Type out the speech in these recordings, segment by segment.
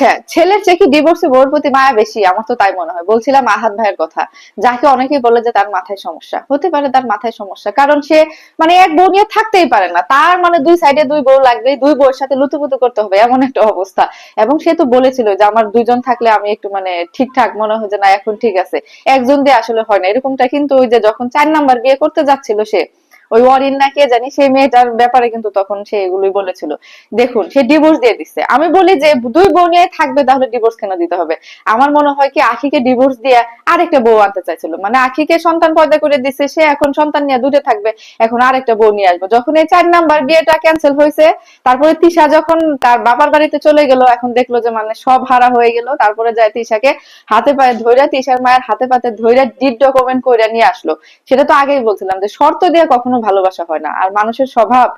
আচ্ছা ছেলের চেয়ে কি ডিভোর্সে বউর প্রতি মায়া বেশি? আমার তো তাই মনে হয়। বলছিলাম আহাত ভাইয়ের কথা। যাকে অনেকেই বলে যে তার মাথায় সমস্যা। হতে পারে তার মাথায় সমস্যা। কারণ সে মানে এক বউ নিয়ে থাকতেই পারে না। তার মানে দুই সাইডে দুই বউ লাগবে দুই বউয়ের সাথে লুতুপুতু করতে হবে, এমন একটা অবস্থা। এবং সে তো বলেছিল যে আমার দুইজন থাকলে আমি একটু মানে ঠিকঠাক মনে হয় যে না, এখন ঠিক আছে। একজন দিয়ে আসলে হয় না। এরকমটা কিন্তু ওই যে যখন চার নাম্বার বিয়ে করতে যাচ্ছিল সে ওই অরিন না কে জানি, সেই মেয়েটার ব্যাপারে কিন্তু তখন সে এগুলোই বলেছিল। দেখুন, সে ডিভোর্স দিয়ে দিচ্ছে আমি বলি যে, দুই বউ নিয়ে থাকবে তাহলে ডিভোর্স কেন দিতে হবে? আমার মনে হয় কি, আখিকে ডিভোর্স দিয়ে আরেকটা বউ আনতে চাইছিল। মানে আখিকে সন্তান পয়দা করে দিচ্ছে সে এখন সন্তান নিয়ে দূরে থাকবে, এখন আরেকটা বউ নিয়ে আসবে। যখন এই চার নাম্বার বিয়েটা ক্যান্সেল হয়েছে, তারপরে তিশা যখন তার বাবার বাড়িতে চলে গেল, এখন দেখল যে মানে সব হারা হয়ে গেল। তারপরে যায় তিশাকে হাতে পায়ে ধইরা, তিশার মায়ের হাতে পাতে ধইরা ডিড ডকুমেন্ট করে নিয়ে আসলো। সেটা তো আগেই বলছিলাম যে, শর্ত দিয়ে কখনো ভালোবাসা হয় না। আর মানুষের স্বভাব,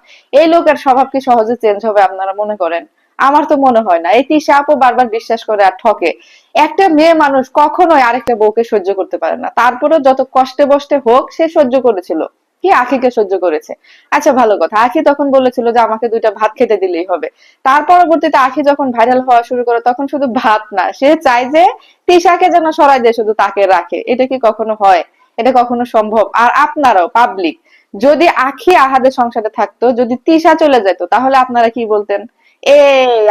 এই লোকের স্বভাব কি সহজে চেঞ্জ হবে আপনারা মনে করেন? আমার তো মনে হয় না। এই আপু বারবার বিশ্বাস করে আর ঠকে। একটা মেয়ে মানুষ কখনোই আরেকটা বউকে সহ্য করতে পারে না। তারপরেও যত কষ্টে বষ্টে হোক, সে সহ্য করেছিল। কি আখিকে সহ্য করেছে? আচ্ছা ভালো কথা। আখি তখন বলেছিল যে, আমাকে দুইটা ভাত খেতে দিলেই হবে। তার পরবর্তীতে আখি যখন ভাইরাল হওয়া শুরু করে, তখন শুধু ভাত না, সে চায় যে তিশাকে যেন সরাই দিয়ে, শুধু তাকে রাখে। এটা কি কখনো হয়? এটা কখনো সম্ভব। আর আপনারাও পাবলিক যদি আখি আহাদের সংসারে থাকতো, যদি তিশা চলে যেত, তাহলে আপনারা কি বলতেন? এ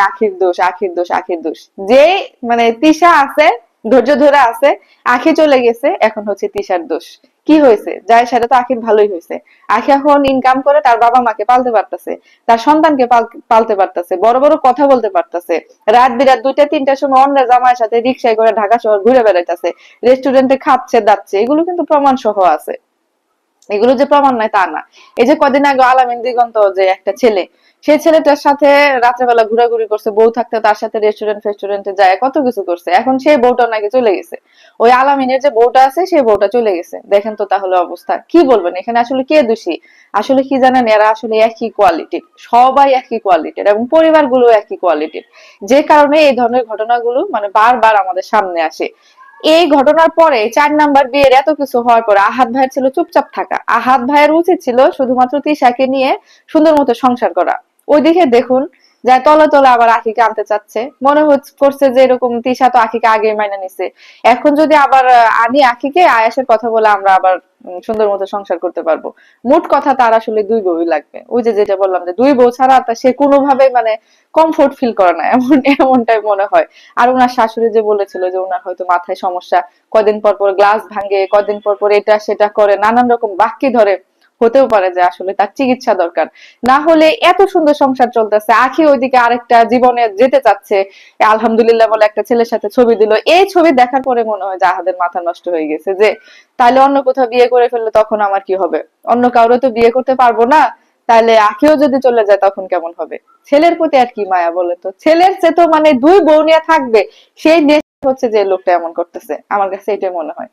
আখির দোষ আখির দোষ আখির দোষ। যে মানে তিশা আছে, ধৈর্য ধরে আছে, আখি চলে গেছে, এখন হচ্ছে তিশার দোষ। কি হয়েছে? যাই সেটা তো আখির ভালোই হয়েছে। আখি এখন ইনকাম করে তার বাবা মাকে পালতে পারতেছে, তার সন্তানকে পাল- পালতে পারতেছে, বড় বড় কথা বলতে পারতেছে। রাত বিরাত দুইটা, তিনটার সময় অন্য জামায়ের সাথে রিক্সায় করে ঢাকা শহর ঘুরে বেড়াইতেছে। রেস্টুরেন্টে খাচ্ছে, দাচ্ছে, এগুলো কিন্তু প্রমাণ সহ আছে। এগুলো যে প্রমাণ নয় তা না। এই যে কদিন আগে আলামিন দিগন্ত যে একটা ছেলে, সেই ছেলেটার সাথে রাত্রেবেলা ঘোরাঘুরি করছে, বউ থাকতে তার সাথে রেস্টুরেন্ট ফেস্টুরেন্টে যায়, কত কিছু করছে। এখন সেই বউটা নাকি চলে গেছে। ওই আলামিনের যে বউটা আছে, সেই বউটা চলে গেছে। দেখেন তো তাহলে অবস্থা। কি বলবেন? এখানে আসলে কে দোষী? আসলে কি জানেন, এরা আসলে একই কোয়ালিটির সবাই একই কোয়ালিটির এবং পরিবারগুলো একই কোয়ালিটির যে কারণে এই ধরনের ঘটনাগুলো মানে বারবার আমাদের সামনে আসে। এই ঘটনার পরে চার নাম্বার বিয়ের এত কিছু হওয়ার পরে আহাত ভাইয়ের ছিল চুপচাপ থাকা। আহাত ভাইয়ের উচিত ছিল শুধুমাত্র তিশাকে নিয়ে সুন্দর মতো সংসার করা। ওইদিকে দেখুন যা তলে তলে আবার আখিকে আনতে চাচ্ছে। মনে হচ্ছে করছে যে এরকম তিশা তো আখিকে আগে মাইনে নিছে। এখন যদি আবার আনি আখিকে, আয়াসের কথা বলে আমরা আবার সুন্দর মতো সংসার করতে পারব। মোট কথা তার আসলে দুই বউই লাগবে। ওই যে যেটা বললাম যে দুই বউ ছাড়া সে কোনোভাবে মানে কমফোর্ট ফিল করে না, এমন, এমনটাই মনে হয়। আর ওনার শাশুড়ি যে বলেছিল যে ওনার হয়তো মাথায় সমস্যা কদিন পর পর গ্লাস ভাঙে কদিন পর পর এটা সেটা করে, নানান রকম বাক্যে ধরে হতেও পারে যে আসলে তার চিকিৎসা দরকার। না হলে এত সুন্দর সংসার চলতেছে, আখি ওইদিকে আরেকটা জীবনে যেতে চাচ্ছে, আলহামদুলিল্লাহ বলে একটা ছেলের সাথে ছবি দিল। এই ছবি দেখার পরে মনে হয় যে আহাদের মাথা নষ্ট হয়ে গেছে যে তাহলে অন্য কোথাও বিয়ে করে ফেললে তখন আমার কি হবে? অন্য কাউরে তো বিয়ে করতে পারব না তাহলে আখিও যদি চলে যায় তখন কেমন হবে? ছেলের প্রতি আর কি মায়া বলে তো? ছেলের চেয়ে তো মানে দুই বউ নিয়ে থাকবে, সেই নেশা হচ্ছে যে লোকটা এমন করতেছে। আমার কাছে এটাই মনে হয়।